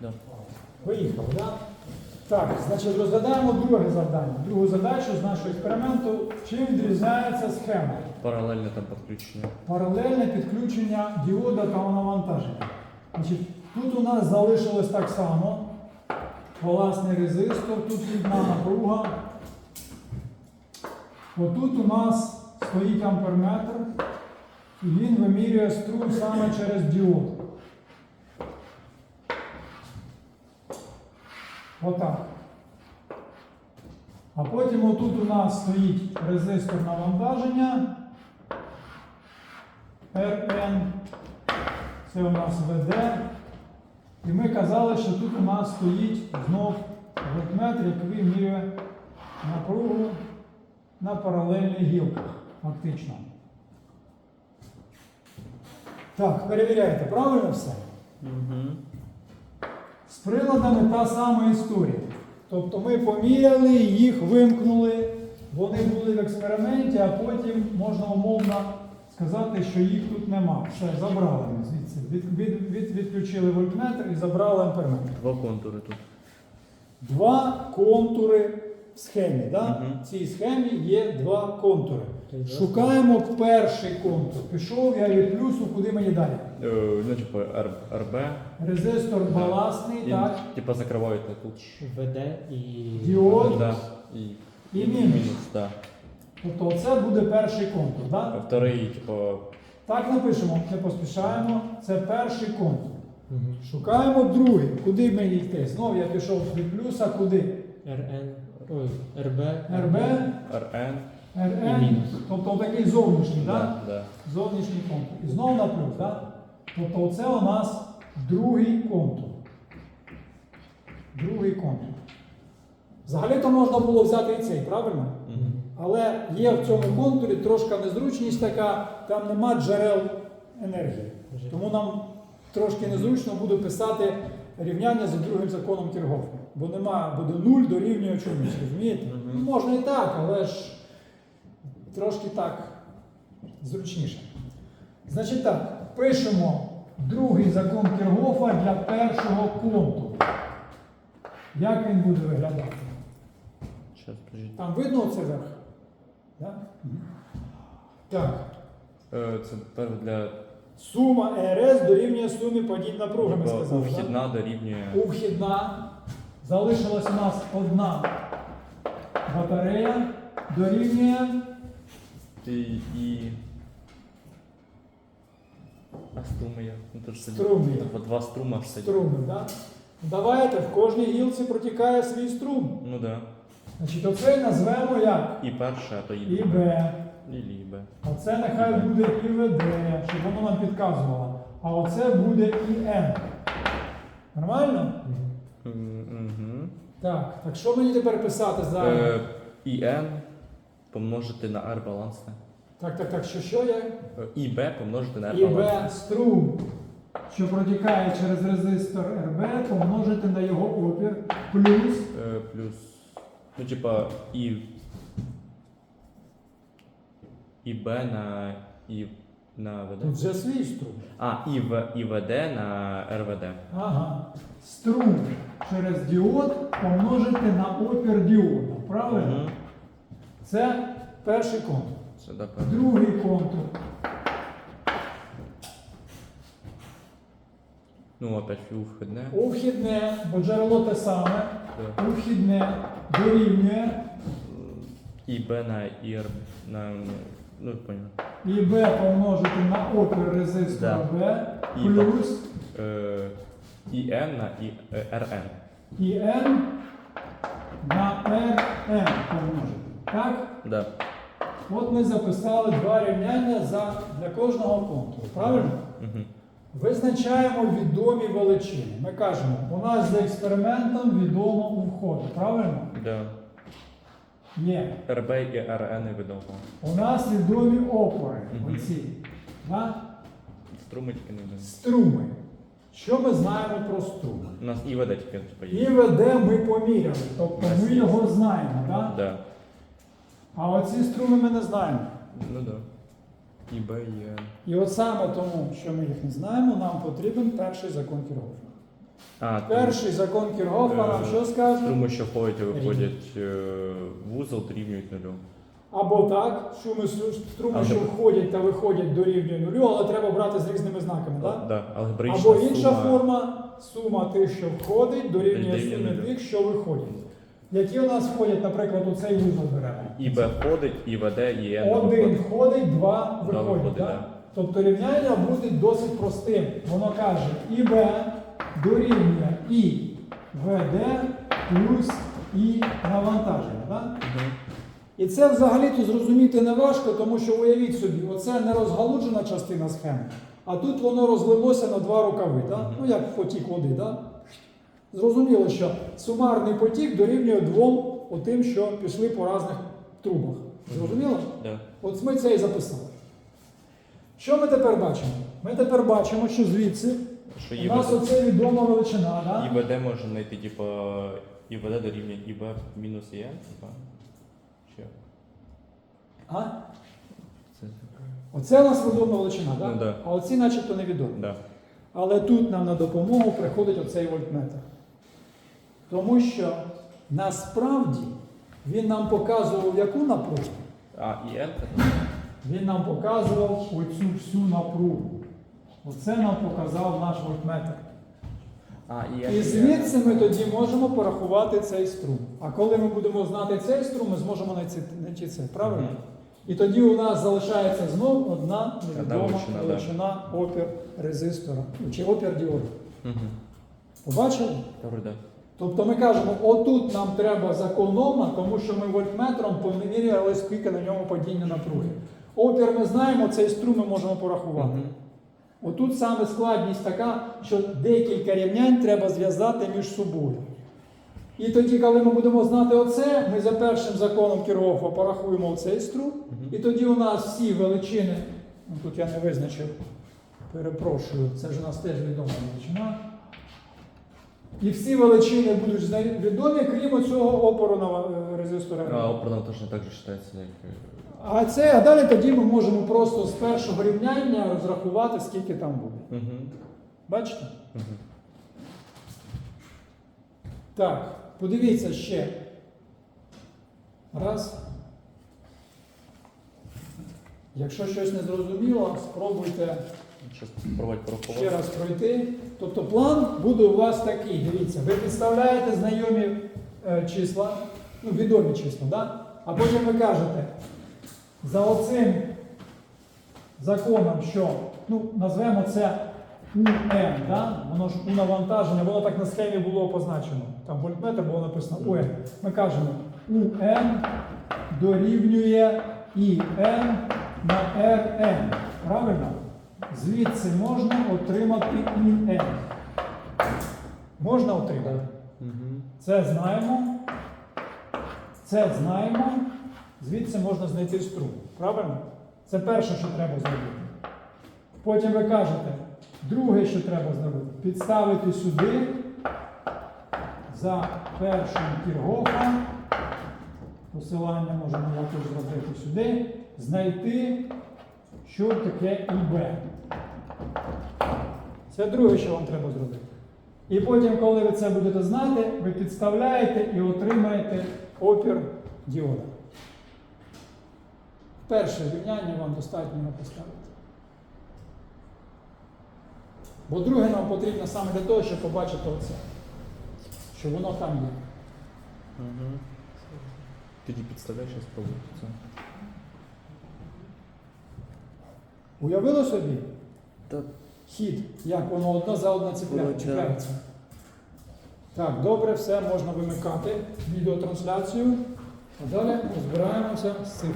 Да. Поїхали, так? Так, значить, розглядаємо друге завдання. Другу задачу з нашого експерименту. Чим відрізняється схема? Паралельне там підключення. Паралельне підключення діода та навантаження. Значить, тут у нас залишилось так само. Власний резистор, тут рідна напруга. Отут у нас стоїть амперметр, і він вимірює струм саме через діод. Отак. А потім отут у нас стоїть резистор навантаження. RN. Це у нас ВД. І ми казали, що тут у нас стоїть знов вольтметр, який вимірює напругу на паралельних гілках, фактично. Так, перевіряйте, правильно все? Угу. З приладами та сама історія. Тобто ми поміряли, їх вимкнули, вони були в експерименті, а потім можна умовно сказати, що їх тут нема. Все, забрали ми звідси. Від, від, від, відключили вольтметр і забрали амперметр. Два контури тут. Два контури в схемі. Да? Мгм. В цій схемі є два контури. Шукаємо перший контур. Пішов я від плюсу, куди мені далі? Е, ну, типу, РБ. Резистор баласний, І, так, Типа закриваєте тут. ВД і діод. Да. І, І мінус. да. Тобто це буде перший контур. А Да? вторий, типу, Так напишемо, не поспішаємо. Це перший контур. Мгм. Шукаємо другий. Куди мені йти? Знов я пішов від плюса, куди? РН, ой, РБ, РБ, РН. РН. Тобто такий зовнішній, да? Да, да. зовнішній контур. І знову на плюс. Да? Тобто це у нас другий контур. Другий контур. Взагалі-то можна було взяти і цей, правильно? Мгм. Але є в цьому контурі трошка незручність така, там нема джерел енергії. Тому нам трошки незручно буде писати рівняння за другим законом Кіргофа. Бо нема, буде 0 дорівнює чомусь, розумієте? Мгм. Ну, можна і так, але ж трошки так зручніше. Значить так, пишемо другий закон Кіргофа для першого контуру. Як він буде виглядати? Там видно оце верх? Да? Так. Е, Це тепер для Сума ЕРС дорівнює сумі подій напруги, ми типу, сказали. да? вхідна дорівнює. У вхідна. Залишилась у нас одна батарея. Дорівнює І, і... А струми як? Ну. Струми. Типу, два струма ж сидять. струми. Да? Давайте, в кожній гілці протікає свій струм. Ну да. Значить, оцей назвемо як І перше, а то і ІБ. І лібе. Оце нехай буде ІВД, щоб воно нам підказувало. А оце буде ІН. Нормально? Угу. Так, так що мені тепер писати за. Е, і N помножити на R балансне. Так, так, так, що що є? І B помножити на R І балансне. Б струм, що протікає через резистор РБ, помножити на його опір плюс Е, плюс. Ну, типа, і. І B на І на тут ВД. вже свій струм. А, і, в, і ВД на РВД. Ага. Струм через діод помножити на опір діода. Правильно? Мгм. Це перший контур. Це. Другий контур. Ну, опять у вхідне. У вхідне, бо джерело те саме. Да. У вхідне дорівнює І Б на ІР на. Ну, понял. і Б помножити на опір резистора Б І плюс Е, і Н на і, е, РН. і N на Rn помножити. Так? Да. От ми записали два рівняння за, для кожного контуру. Правильно? Угу. Визначаємо відомі величини. Ми кажемо, у нас за експериментом відомо у вході. Правильно? Да. Є. РБ і РН відомо. У нас відомі опори. Мгм. Оці. Да? Струми тільки не відомо. Струми. Що ми знаємо про струми? У нас і ВД тільки є. ІВД ми поміряли, тобто ми його знаємо. Да? Да. А оці струми ми не знаємо. Ну да. І Б є. І от саме тому, що ми їх не знаємо, нам потрібен перший закон Кіргофа. А, Перший закон Кіргофа нам що скаже? Струми, що входять і виходять е, вузол, дорівнюють нулю. Або так, шуми стру- струми, що входять та виходять дорівнює нулю, але треба брати з різними знаками, так? Да, Або інша сума. форма сума тих, що входить, дорівнює Дорівнює сумі нулю. тих, що виходять. Які у нас входять, наприклад, у цей вузол беремо? І Б входить, і ВД, і N Один входить, два виходять. виходить, так? да. Тобто рівняння буде досить простим. Воно каже, ІБ дорівнює І ВД плюс І навантаження. Мгм. І це взагалі-то зрозуміти не важко, тому що уявіть собі, оце не розгалуджена частина схеми, а тут воно розлилося на два рукави? Мгм. ну як потік води. Так? Зрозуміло, що сумарний потік дорівнює двом отим, що пішли по різних трубах. Зрозуміло? Да. От ми це і записали. Що ми тепер бачимо? Ми тепер бачимо, що звідси Що у нас ВД, оце відома величина, і да? ВД може знайти, типу, і ВД дорівнює і Б мінус. Чи? А? Це Оце у нас відома величина, да? Ну, да. а оці начебто невідомі. Да. Але тут нам на допомогу приходить оцей вольтметр. Тому що насправді він нам показував яку напругу? А, і Він нам показував оцю всю напругу. Оце нам показав наш вольтметр. А, і звідси ми тоді можемо порахувати цей струм. А коли ми будемо знати цей струм, ми зможемо знайти це. Правильно? І тоді у нас залишається знов одна невідома величина, да. опір резистора чи опір діоду. Побачили? Тобто ми кажемо, отут нам треба закон Ома, тому що ми вольтметром поміряли, скільки на ньому падіння напруги. Опір ми знаємо, цей струм ми можемо порахувати. Отут саме складність така, що декілька рівнянь треба зв'язати між собою. І тоді, коли ми будемо знати оце, ми за першим законом Кіргофа порахуємо цей струм, і тоді у нас всі величини, ну тут я не визначив, перепрошую, це ж у нас теж відома величина. І всі величини будуть відомі, крім цього опору на е, резистора. А, оправдано точно так же вважається, як. е, А це, а далі тоді ми можемо просто з першого рівняння розрахувати, скільки там буде. Угу. Бачите? Угу. Так, подивіться ще. Раз. Якщо щось не зрозуміло, спробуйте Ще раз пройти. Тобто план буде у вас такий. Дивіться, ви підставляєте знайомі е, числа, ну, відомі числа, да? а потім ви кажете, за оцим законом, що ну, назвемо це УН, да? воно ж у навантаження, воно так на схемі було позначено. Там вольтметр було написано УН. Ми кажемо УН дорівнює ІН на РН. Правильно? Звідси можна отримати ІН. Можна отримати? Угу. Це знаємо. Це знаємо. Звідси можна знайти струм. Правильно? Це перше, що треба зробити. Потім ви кажете, друге, що треба зробити, підставити сюди за першим Кіргофом. Посилання можемо якось зробити сюди. Знайти, що таке ІБ. Це друге, що вам треба зробити. І потім, коли ви це будете знати, ви підставляєте і отримаєте опір діода. Перше рівняння вам достатньо поставити. Бо друге нам потрібно саме для того, щоб побачити оце. Що воно там є. Угу. Тоді підставляй, зараз спробую це. Уявило собі Так. Хід, як воно одна за одна чіпляється. Так, добре, все, можна вимикати відеотрансляцію. А далі розбираємося з цим.